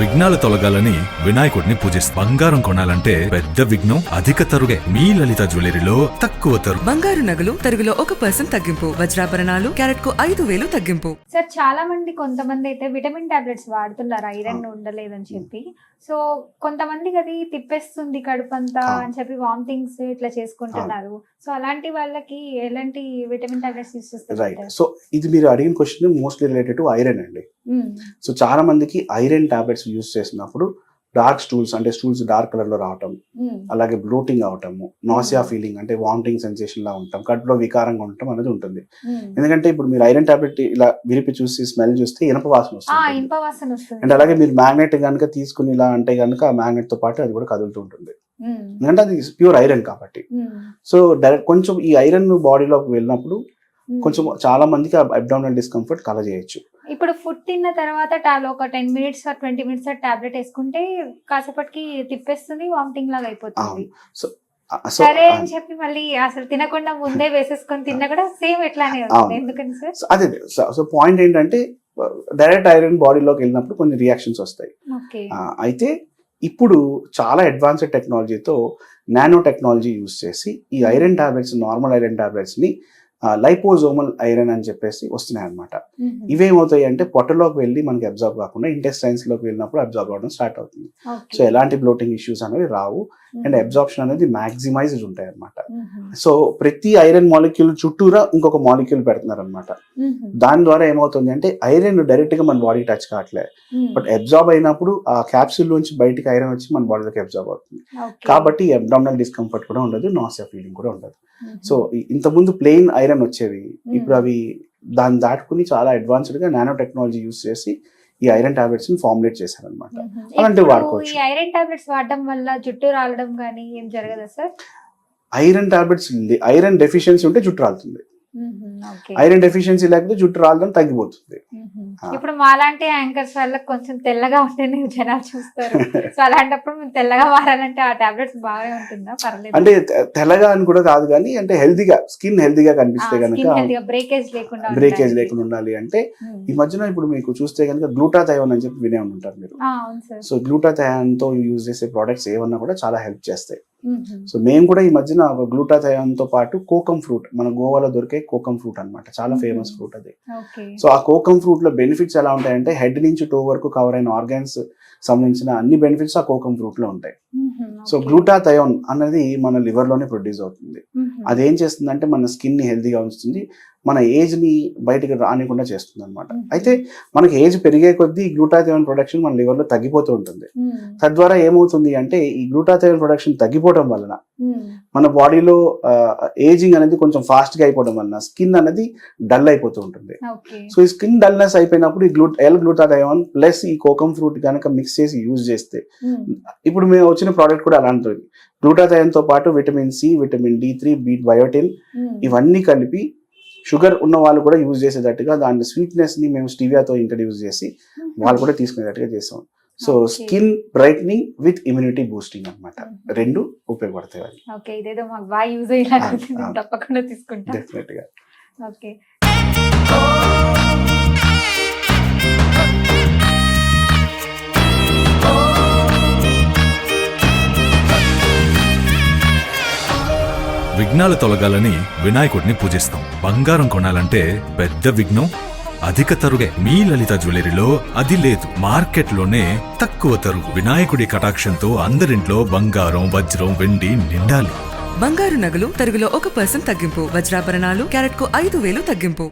విఘ్నాలు తొలగాలని వినాయకుడిని పూజిస్తాం బంగారం కొనాలంటే పెద్ద విఘ్నం అధిక తరుగే. మీ లలిత జ్యువెలరీలో తక్కువ తరుగు. బంగారు నగలు తరుగులో ఒక పర్సెంట్ తగ్గింపు. వజ్రాభరణాలు క్యారెట్కు ఐదు వేలు తగ్గింపు. సార్ చాలా మంది కొంతమంది అయితే విటమిన్ టాబ్లెట్స్ వాడుతున్నారు? ఐరన్ ఉండలేదని చెప్పి. సో కొంతమందికి అది తిప్పేస్తుంది కడుపంతా అవును. అని చెప్పి వామిటింగ్స్ ఇట్లా చేసుకుంటున్నారు. సో అలాంటి వాళ్ళకి ఎలాంటి విటమిన్ టాబ్లెట్స్ యూస్ రైట్ చేస్తారు సో ఇది మీరు అడిగిన question mostly related to iron అండి. సో చాలా మందికి ఐరన్ టాబ్లెట్స్ యూస్ చేసినప్పుడు డార్క్ స్టూల్స్ అంటే స్టూల్స్ డార్క్ కలర్లో రావటం అలాగే బ్లోటింగ్ అవటము నాసియా ఫీలింగ్ అంటే వామిటింగ్ సెన్సేషన్ లా ఉంటాం కడుపులో వికారంగా ఉండటం అనేది ఉంటుంది. ఎందుకంటే ఇప్పుడు మీరు ఐరన్ టాబ్లెట్ ఇలా విరిపి చూసి స్మెల్ చూస్తే ఇనప వాసన వస్తుంది. అండ్ అలాగే మీరు మ్యాగ్నెట్ కనుక తీసుకుని ఇలా అంటే కనుక ఆ మ్యాగ్నెట్తో పాటు అది కూడా కదులుతూ ఉంటుంది. ఉమ్, ఎందుకంటే అది ప్యూర్ ఐరన్ కాబట్టి. సో డైరెక్ట్ కొంచెం ఈ ఐరన్ బాడీలోకి వెళ్ళినప్పుడు. కొంచెం చాలా మందికి అబ్డామినల్ డిస్కంఫర్ట్ కలజేయచ్చు. ఇప్పుడు ఫుడ్ తిన్న తర్వాత టాలో ఒక ten minutes or twenty minutes tablet వేసుకుంటే కాసేపటికి తిప్పేస్తుంది వామిటింగ్ లాగా అయిపోతుంది. సో సరే అని చెప్పి మళ్ళీ అసలు తినకుండా ముందే వేసేసుకొని తిన్నా కూడా సేమ్ ఎట్లానే ఎందుకని సార్? సో అదే సో పాయింట్ ఏంటంటే డైరెక్ట్ ఐరన్ బాడీలోకి వెళ్ళినప్పుడు కొన్ని రియాక్షన్స్ వస్తాయి. అయితే ఇప్పుడు చాలా అడ్వాన్స్డ్ టెక్నాలజీతో నానో టెక్నాలజీ యూస్ చేసి ఈ ఐరన్ టాబ్లెట్స్ నార్మల్ ఐరన్ టాబ్లెట్స్ని లైపోజోమల్ ఐరన్ అని చెప్పేసి వస్తున్నాయి అనమాట ఇవేమవుతాయి అంటే పొట్టలోకి వెళ్ళి మనకి అబ్జర్వ్ కాకుండా ఇంటెస్టైన్స్లోకి వెళ్ళినప్పుడు అబ్జర్వ్ అవ్వడం స్టార్ట్ అవుతుంది. సో ఎలాంటి బ్లోటింగ్ ఇష్యూస్ అనేవి రావు. అండ్ అబ్జార్ప్షన్ అనేది మాక్సిమైజ్డ్ ఉంటాయి అనమాట సో ప్రతి ఐరన్ మాలిక్యూల్ చుట్టూరా ఇంకొక మాలిక్యూల్ పెడుతున్నారు అనమాట దాని ద్వారా ఏమవుతుంది అంటే ఐరన్ డైరెక్ట్గా మన బాడీ టచ్ కావట్లే. బట్ అబ్జార్బ్ అయినప్పుడు ఆ క్యాప్సూల్ నుంచి బయటికి ఐరన్ వచ్చి మన బాడీలోకి అబ్జార్బ్ అవుతుంది. కాబట్టి అబ్డామినల్ డిస్కంఫర్ట్ కూడా ఉండదు నాసియా ఫీలింగ్ కూడా ఉండదు. సో ఇంతకుముందు ప్లెయిన్ ఐరన్ వచ్చేవి. ఇప్పుడు అవి దాన్ని దాటుకుని చాలా అడ్వాన్స్డ్గా నానో టెక్నాలజీ యూస్ చేసి ఈ ఐరన్ టాబ్లెట్స్ని ఫార్ములేట్ చేశారనమాట అలాంటివి వాడుకోవచ్చు. ఐరన్ టాబ్లెట్స్ వాడడం వల్ల జుట్టు రాలడం కానీ ఏం జరగదా sir? Iron tablets iron deficiency ఉంటే జుట్టు రాలుతుంది. ఐరన్ డెఫిషియన్సీ లేకపోతే జుట్టు రాలడం తగ్గిపోతుంది. ఇప్పుడు మాలాంటి యాంకర్స్ వాళ్ళకి కొంచెం తెల్లగా ఉంటేనే జనాలు చూస్తారు. సో అలాంటప్పుడు మేము తెల్లగా మారాలంటే ఆ టాబ్లెట్స్ బాగానే ఉంటుందా? పర్లేదు. అంటే తెల్లగా అని కూడా కాదు కానీ అంటే హెల్తీగా స్కిన్ హెల్తీగా కనిపిస్తే కనుక బ్రేకేజ్ లేకుండా బ్రేకేజ్. లేకుండా ఉండాలి అంటే. ఈ మధ్యన ఇప్పుడు మీకు చూస్తే కనుక గ్లూటాథయోన్ అని చెప్పి వినే ఉంటారు మీరు. సో గ్లూటాథయాన్తో యూజ్ చేసే ప్రోడక్ట్స్ ఏమన్నా కూడా చాలా హెల్ప్ చేస్తాయి. సో మేము కూడా ఈ మధ్యన తో పాటు కోకం ఫ్రూట్ మన గోవాలో దొరికే కోకం ఫ్రూట్ అన్నమాట. చాలా. ఫేమస్ ఫ్రూట్ అది. సో ఆ కోకం ఫ్రూట్లో బెనిఫిట్స్ ఎలా ఉంటాయంటే హెడ్ నుంచి టో వరకు కవర్ అయిన ఆర్గాన్స్ సంబంధించిన అన్ని బెనిఫిట్స్ ఆ కోకం ఫ్రూట్లో ఉంటాయి. సో. గ్లూటాథయోన్ అనేది మన లివర్లోనే ప్రొడ్యూస్ అవుతుంది. అదేం చేస్తుందంటే మన స్కిన్ని హెల్తీగా ఉంచుతుంది. మన ఏజ్ని బయటకు రానికుండా చేస్తుంది అనమాట. అయితే మనకి ఏజ్ పెరిగే కొద్దీ గ్లూటాథయోన్ ప్రొడక్షన్ మన లివర్లో తగ్గిపోతూ ఉంటుంది. తద్వారా ఏమవుతుంది అంటే ఈ గ్లూటాథయోన్ ప్రొడక్షన్ తగ్గిపోవడం వలన మన బాడీలో ఏజింగ్ అనేది కొంచెం ఫాస్ట్గా అయిపోవడం వలన స్కిన్ అనేది డల్ అయిపోతూ ఉంటుంది. సో ఈ స్కిన్ డల్నెస్ అయిపోయినప్పుడు ఈ గ్లూ ఎల్ గ్లూటాథయోన్ ప్లస్ ఈ కోకం ఫ్రూట్ కనుక మిక్స్ చేసి యూజ్ చేస్తే ఉమ్, ఇప్పుడు మేము వచ్చిన ప్రోడక్ట్ కూడా అలాంటిది. గ్లూటాథయోన్తో పాటు vitamin C vitamin D three beat biotin ఇవన్నీ కలిపి షుగర్ ఉన్న వాళ్ళు కూడా యూజ్ చేసేటట్టుగా దాని స్వీట్నెస్ని మేము స్టీవియాతో ఇంట్రడ్యూస్ చేసి ఉమ్, వాళ్ళు కూడా తీసుకునేటట్టుగా చేసాం so. Skin brightening with immunity boosting అన్నమాట ఉమ్. రెండు ఉపయోగపడతాయి ఓకే ఇదేదో మాకు బాగా యూజ్ అయ్యేలా ఆ, ఉంది. ఆ. నేను తప్పకుండా తీసుకుంటా డెఫినెట్గా ఓకే విఘ్నాలు తొలగాలని వినాయకుడిని పూజిస్తాం బంగారం కొనాలంటే పెద్ద విఘ్నం అధిక తరుగే మీ లలిత జ్యువెలరీలో అది లేదు. మార్కెట్లోనే తక్కువ తరుగు వినాయకుడి కటాక్షంతో అందరింట్లో బంగారం వజ్రం వెండి నిండాలి. బంగారు నగలు తరుగులో ఒక పర్సెంట్ తగ్గింపు. వజ్రాభరణాలు క్యారెట్కు ఐదు వేలు తగ్గింపు.